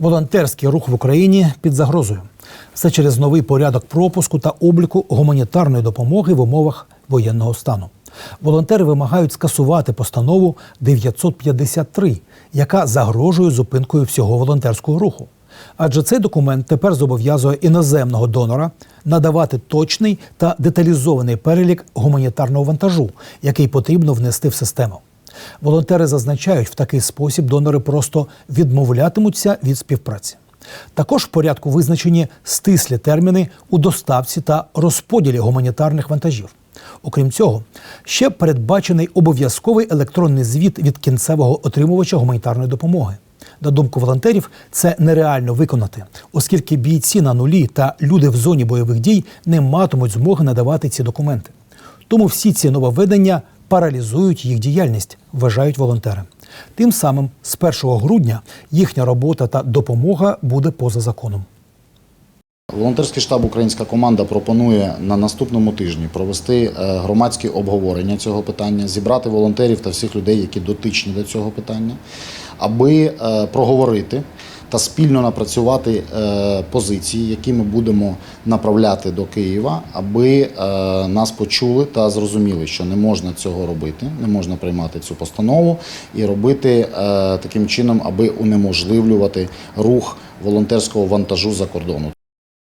Волонтерський рух в Україні під загрозою. Все через новий порядок пропуску та обліку гуманітарної допомоги в умовах воєнного стану. Волонтери вимагають скасувати постанову 953, яка загрожує зупинкою всього волонтерського руху. Адже цей документ тепер зобов'язує іноземного донора надавати точний та деталізований перелік гуманітарного вантажу, який потрібно внести в систему. Волонтери зазначають, в такий спосіб донори просто відмовлятимуться від співпраці. Також в порядку визначені стислі терміни у доставці та розподілі гуманітарних вантажів. Окрім цього, ще передбачений обов'язковий електронний звіт від кінцевого отримувача гуманітарної допомоги. На думку волонтерів, це нереально виконати, оскільки бійці на нулі та люди в зоні бойових дій не матимуть змоги надавати ці документи. Тому всі ці нововведення паралізують їх діяльність, вважають волонтери. Тим самим з 1 грудня їхня робота та допомога буде поза законом. Волонтерський штаб Українська команда пропонує на наступному тижні провести е, громадські обговорення цього питання, зібрати волонтерів та всіх людей, які дотичні до цього питання, аби е, проговорити та спільно напрацювати е, позиції, які ми будемо направляти до Києва, аби е, нас почули та зрозуміли, що не можна цього робити, не можна приймати цю постанову і робити е, таким чином, аби унеможливлювати рух волонтерського вантажу за кордону.